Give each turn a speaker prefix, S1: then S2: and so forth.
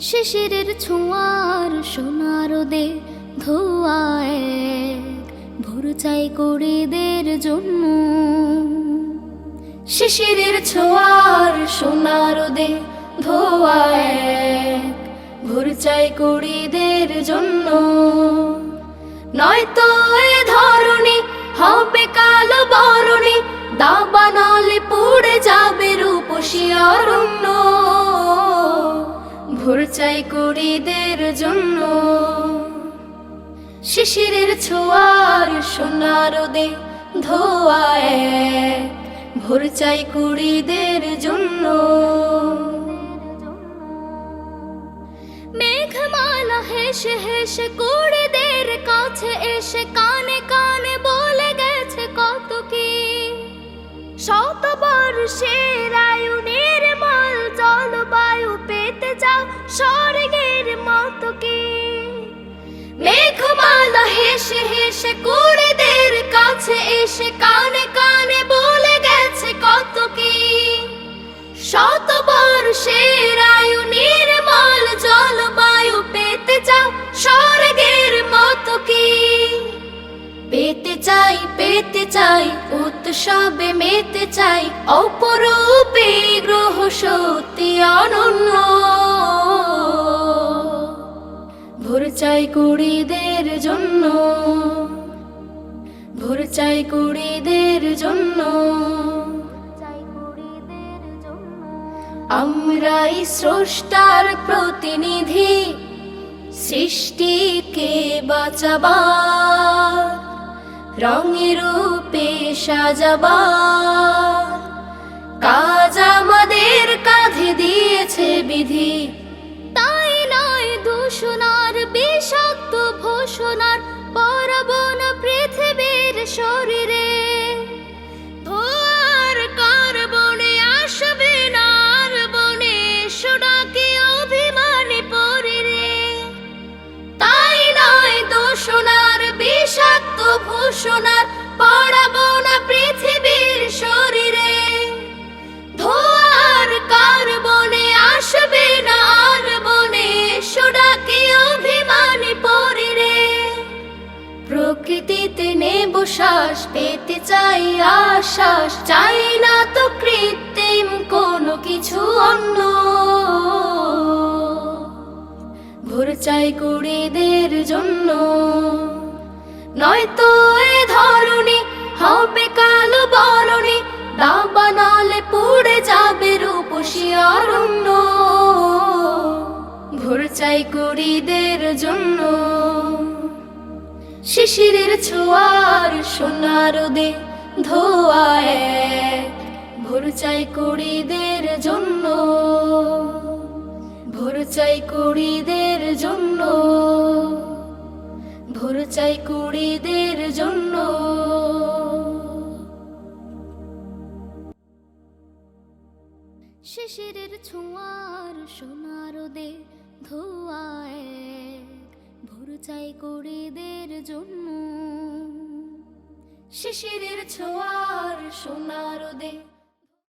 S1: শিশিরের ছোঁয়ার সোনার দে ধোয়ায় ভোর চাই করিদের জন্য। শিশিরের ছোঁয়ার সোনার দে ভোর চাই করিদের জন্য। নয়তো এ ধরণী হবে কালো বরণী। চাই কুড়িদের জন্য। শিশিরের ছোয়ার সোনার দে ধোয়ায় ভোর চাই কুড়িদের জন্য। মেঘমালা হেসে হেসে কুড়িদের কাছে এসে কানে কানে বলে গেছে কত কি। শতবার হেসে হেসে কুড়িদের কাছে এসে কানে কানে বলে গেছে কত কি। আয়ু নির্মল জলবায়ু পেতে যাও স্বর্গের মতো কি। পেতে চাই পেতে চাই, উৎসবে মেতে চাই, অপরূপে গ্রহ সত্যি অনন্য। চাই কুড়িদের জন্য। ভোর চাই কুড়িদের জন্য। আমরাই স্রষ্টার প্রতিনিধি, সৃষ্টিকে বাঁচাবার, রঙে রূপে কাজ আমাদের কাঁধে দিয়েছে বিধি। ভূষণার পড়াবো না পৃথিবীর শরীরে। ধোয়ার কার্বনে আসবে না আর বনে? সোনাকে অভিমানে পরিরে? প্রকৃতিতে নেব শ্বাস, পেতে চাই আশ্বাস। চাই না তো কৃত্রিম কোনো কিছু অন্য। ভোর চাই কুড়িদের জন্য। নয়তো এ ধরণী হবে কালো বরণী দাবা নালে পুড়ে যাবে রূপসী অরণ্য। ভোর চাই কুড়িদের জন্য। শিশিরের ছোঁয়ার সোনার দে ধোয়ায় ভোর কুড়িদের জন্য। ভোর কুড়িদের জন্য। চাই কুড়িদের জন্য। শিশিরের ছোঁয়ার সোনার দে ধোয়ায় ভোর চাই কুড়িদের জন্য। শিশিরের ছোঁয়ার সোনার দে